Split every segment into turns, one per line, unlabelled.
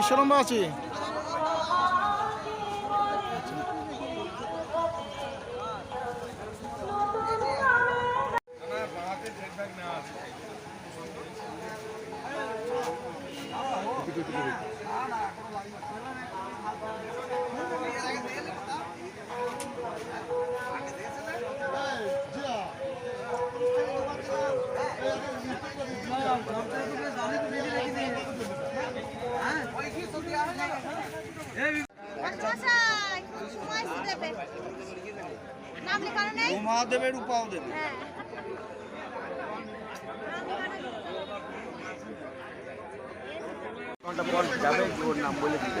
এই বিশ্বরম্বা আছি
মশাই খুব সময় দেবে নাম লেখানো নেই
উমাও দেবে রূপাও দেবে।
হ্যাঁ।
ঘণ্টা পর যাবে ওর নাম বলে দিতে।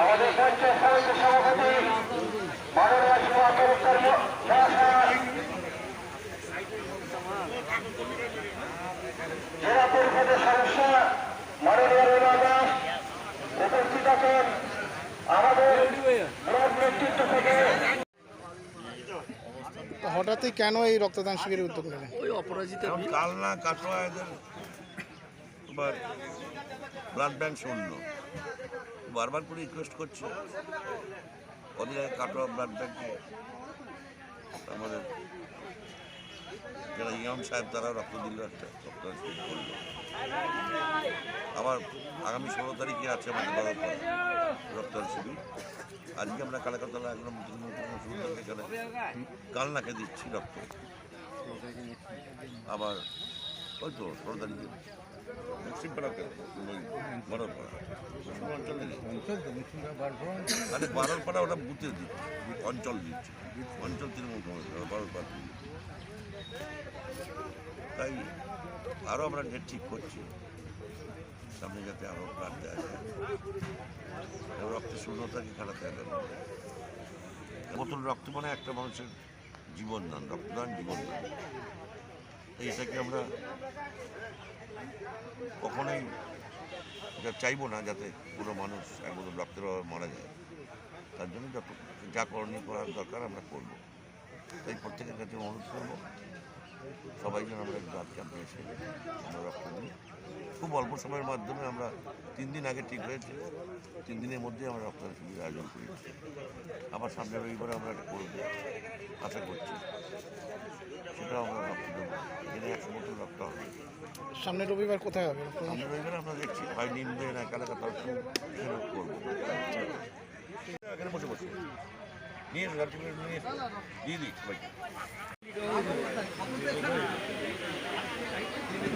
আমাদের পঞ্চায়েত সমিতির সভাপতি মাননীয় জেলা পরিষদের সদস্য মাননীয় রোনা দাস উপস্থিত আছেন আমাদের ব্লক নেতৃত্ব থেকে
হঠাৎই কেন এই রক্তদান শিবিরের উদ্যোগ নেবেন?
এখন কালনা কাটোয়া এদের ব্লাড ব্যাংক শূন্য। বারবার করে রিকোয়েস্ট করছে। কদিন আগে কাটোয়া ব্লাড ব্যাংকে আমাদের যারা ইমাম সাহেব তারা রক্ত দিল একটা রক্তদান শিবির করল। আবার আগামী ষোলো তারিখে আছে আমাদের রক্তদান শিবির। আজকে আমরা কালাকাতলা শুরু থেকে এখানে কালনাকে দিচ্ছি রক্ত। আবার ওই তো বড়পাড়া। অঞ্চল আরে বারোপাড়া ওটা বুথে দিচ্ছে, অঞ্চল দিচ্ছে। অঞ্চল তৃণমূল কংগ্রেস বারোপাড়া তাই আরও আমরা ডেট ঠিক করছি। সামনে যাতে আরও প্রাণ দেওয়া যায়। এবং রক্তের শূন্যতাকে খাটাতে হবে বোতল রক্ত মানে একটা মানুষের জীবন দান, রক্তদান জীবন দান। তাই এটাকে আমরা কখনোই চাইব না যাতে পুরো মানুষ এক রক্তের অভাবে মারা যায়? তার জন্য যত যা করণীয় করার দরকার আমরা করব। তাই প্রত্যেকের কাছে অনুরোধ করব, সবাই যেন আমরা ব্লাড ক্যাম্পে এসে আমরা রক্ত দিই। খুব অল্প সময়ের মাধ্যমে আমরা তিন দিন আগে ঠিক হয়েছে। তিন দিনের মধ্যে আমরা রক্তদান শিবির আয়োজন করি আবার সামনে রবিবারে আমরা এটা করব আশা করছি। সেটাও আমরা রক্ত দেবো। এখানে একশো বোতল রক্ত হবে।
সামনের রবিবার কোথায় হবে?
সামনে রবিবারে আমরা দেখছি। হয় নিমবে না এলাকা তরফ করব। এখানে বসে বসে। নিয়ে করে নিয়ে দিয়ে দিই সবাইকে।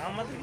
আমাদের